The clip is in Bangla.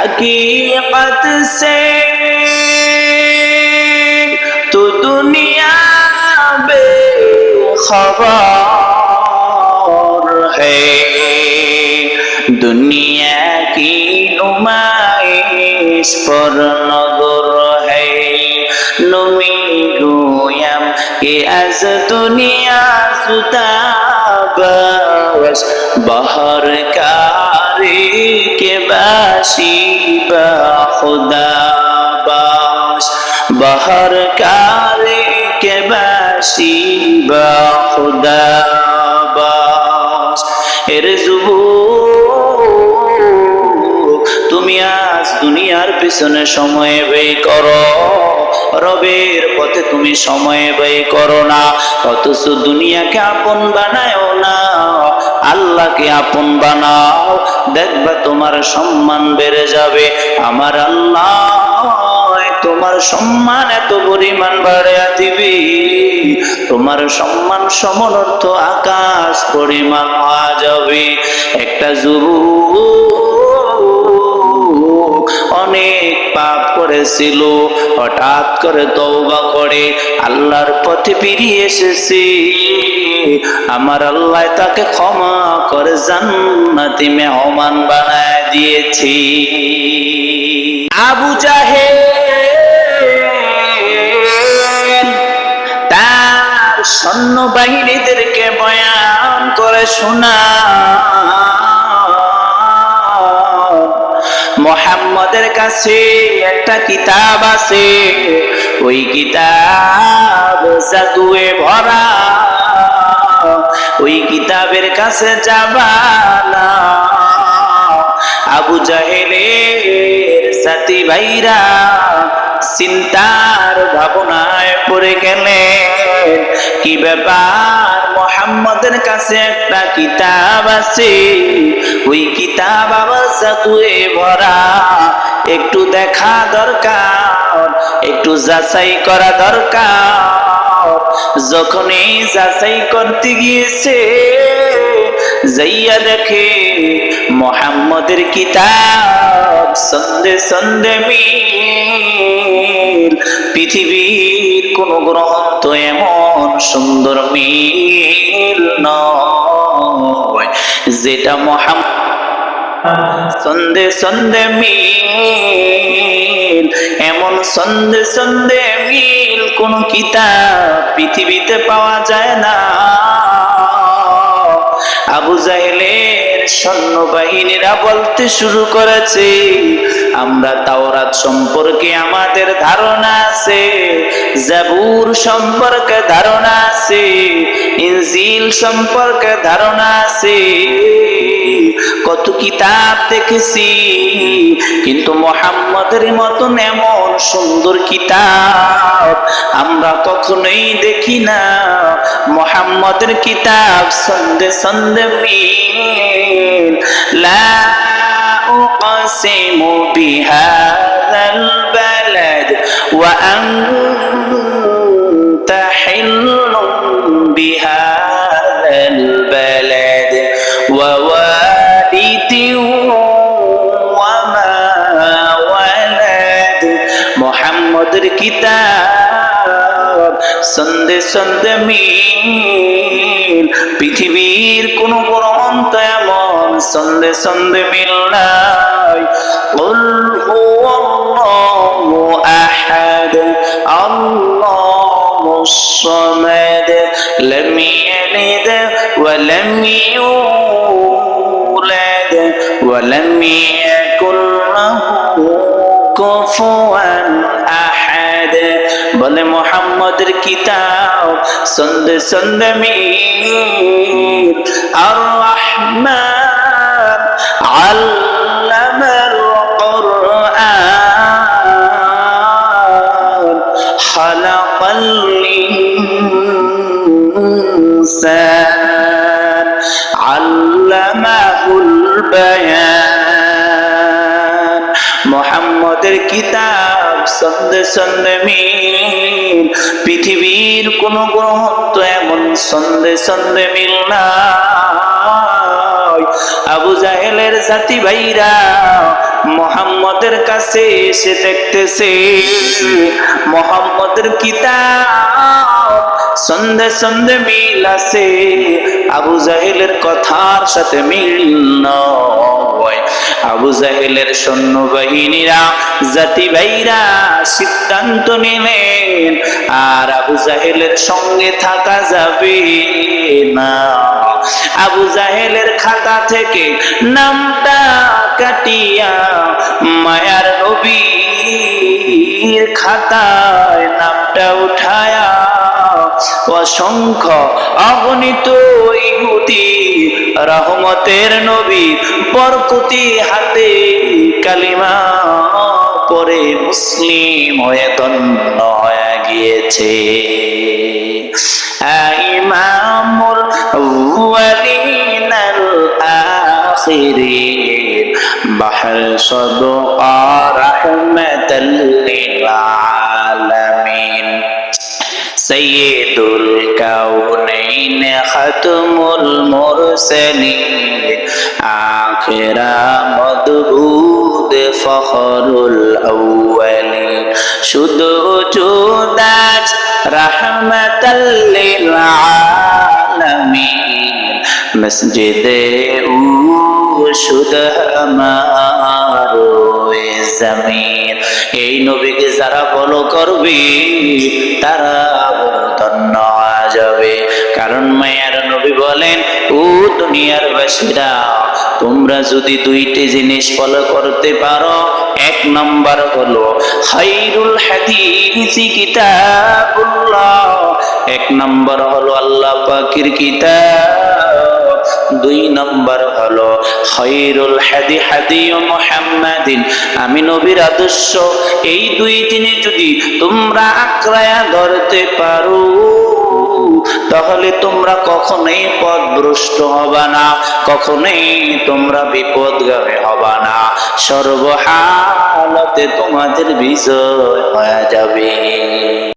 حقیقت سے تو دنیا بے خبر ہے دنیا کی نمائش پر نظر ہے نمی گویم کہ از دنیا ستا بس باہر کاری কে বাসি বা খুদা বাস বহর কালে কে বাসি বা খুদা বাসের তুমি আজ দুনিয়ার পিছনে সময় ব্যয় করো। রবের পথে তুমি সময় ব্যয় করো না। অথচ দুনিয়াকে আপন বানায়ও না। আল্লাহকে আপন বানাও, দেখবা তোমার সম্মান বেড়ে যাবে। আমার আল্লাহ, তোমার সম্মান এত পরিমাণ বাড়িয়া দিবি। তোমার সম্মান সমর্থ আকাশ পরিমাণ হওয়া যাবে। একটা যুবক অনেক পাপ করেছিল, হঠাৎ করে তওবা করে আল্লাহর পথে ফিরিয়ে এসেছে। আমার আল্লাহ তাকে ক্ষমা করে, জান্নাতি মেহমান বানায় দিয়েছি। আবু তার সৈন্য বাহিনীদেরকে বয়ান করে শোনা। মোহাম্মদের কাছে একটা কিতাব আছে, ওই কিতাব জাদুয়ে ভরা। ওই কিতাবের কাছে যাবা না আবু জাহেলের সাথী ভাইরা চিন্তার ভাবনায় পড়ে গেলেন, কি ব্যাপার? মোহাম্মদের কাছে একটা কিতাব আছে। ওই কিতাব আবার ভরা। একটু দেখা দরকার, একটু যাচাই করা দরকার। যখনই যাচাই করতে গিয়েছে, যাইয়া দেখে মোহাম্মদের কিতাব সন্দে সন্দে মিল। পৃথিবীর কোন গ্রন্থ এমন সুন্দর মিল নয়, যেটা মোহাম্মদ সন্দে সন্দে মিল। এমন সন্দে সন্দে মিল কোন কিতাব পৃথিবীতে পাওয়া যায় না। আবু জাহেলের সৈন্যবাহিনীরা বলতে শুরু করেছে আমরা তাওরাত সম্পর্কে আমাদের ধারণা আছে, জাবুর সম্পর্কে ধারণা আছে, ইনজিল সম্পর্কে ধারণা আছে। কত কিতাব দেখেছি, কিন্তু মোহাম্মদের মতন এমন সুন্দর কিতাব আমরা কখনোই দেখি না। মোহাম্মদের কিতাব সন্দে সন্দে মিল মিল পৃথিবীর কোন গ্রন্থ এমন সন্দে সন্দে মিল নাই قل هو الله أحد الله الصمد لم يلد ولم يولد ولم يكن له কুফুয়ান আহাদ বলে মোহাম্মদের কিতাব সন্দে সন্দে মিল আর রহমান আল্লামাল কুরআন খালাকাল ইনসান আল্লামাহুল বায়ান। সন্দে সন্দে মিল। পৃথিবীর কোন গ্রন্থ এমন সন্দে সন্দে মিল না আবু জাহেলের জাতি ভাইরা মোহাম্মদের কাছে এসে দেখতেছে। মোহাম্মদের কিতাব সন্ধে সন্ধে মিল আছে। আবু জাহেলের কথার সাথে মিল নয়। আবু জাহেলের সৈন্য বাহিনীরা জাতি ভাইরা সিদ্ধান্ত নিলেন, আর আবু জাহেলের সঙ্গে থাকা যাবে না। আবু জাহেলের খাতা থেকে নামটা কাটিয়া মায়ার নবীর খাতায় নামটা উঠায়া, অসংখ্য অগণিত ইহুদি রহমতের নবী বরকতি হাতে কালিমা পরে মুসলিম হয়ে ধন্য হয়ে গিয়েছে। ইমামুল আউয়ালিন আল আখিরিন বাহর সদকা রাহমাতাল লিল আলামিন। سيد الكونين ختم المرسلين آخر مدبود فخر الأولين শুধু জুদাস রহমতাল্লিল আলামিন মসজিদে উশুদ আমার জমিন। এই নবীকে যারা ফলো করবে, তারা ধন্য যাবে। কারণ মায়ার নবী বলেন, ও দুনিয়ার বাসীরা, তোমরা যদি দুইটি জিনিস ফলো করতে পারো, এক নম্বর হলো খাইরুল হাদিসি কিতাবুল্লাহ, এক নম্বর হলো আল্লাহ পাকের কিতাব। দুই নম্বর হলো খৈরুল হাদি হাদি ও মুহাম্মাদিন। আমি নবীর আদর্শ, এই দুই জিনিস যদি তোমরা আঁকড়ায়া ধরতে পারো, তাহলে তোমরা কখনোই পথভ্রষ্ট হবা না, কখনোই তোমরা বিপদগামী হবা না। সর্বহালতে তোমাদের বিজয় হয়ে যাবে।